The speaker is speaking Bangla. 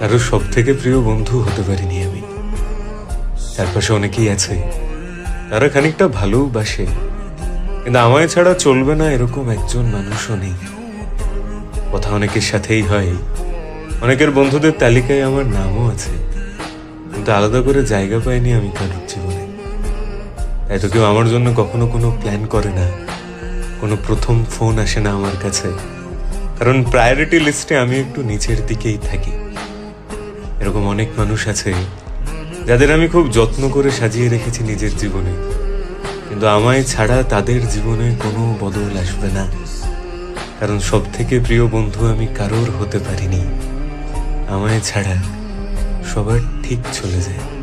কারও সব থেকে প্রিয় বন্ধু হতে পারিনি আমি। চারপাশে অনেকেই আছে। তারা খানিকটা ভালোবাসে। কিন্তু আমায় ছাড়া চলবে না এরকম একজন মানুষও নেই। কথা অনেকের সাথেই হয়। অনেকের বন্ধুদের তালিকায় আমার নামও আছে। কিন্তু আলাদা করে জায়গা পাইনি আমি কারোর জীবনে। তাই তো কেউ আমার জন্য কখনো কোনো প্ল্যান করে না। কোনো প্রথম ফোন আসে না আমার কাছে। কারণ প্রায়োরিটি লিস্টে আমি একটু নিচের দিকেই থাকি। এরকম অনেক মানুষ আছে যাদের আমি খুব যত্ন করে সাজিয়ে রেখেছি নিজের জীবনে। কিন্তু আমায় ছাড়া তাদের জীবনে কোনো বদল আসবে না। কারণ সব থেকে প্রিয় বন্ধু আমি কারোর হতে পারিনি। আমায় ছাড়া সবার ঠিক চলে যায়।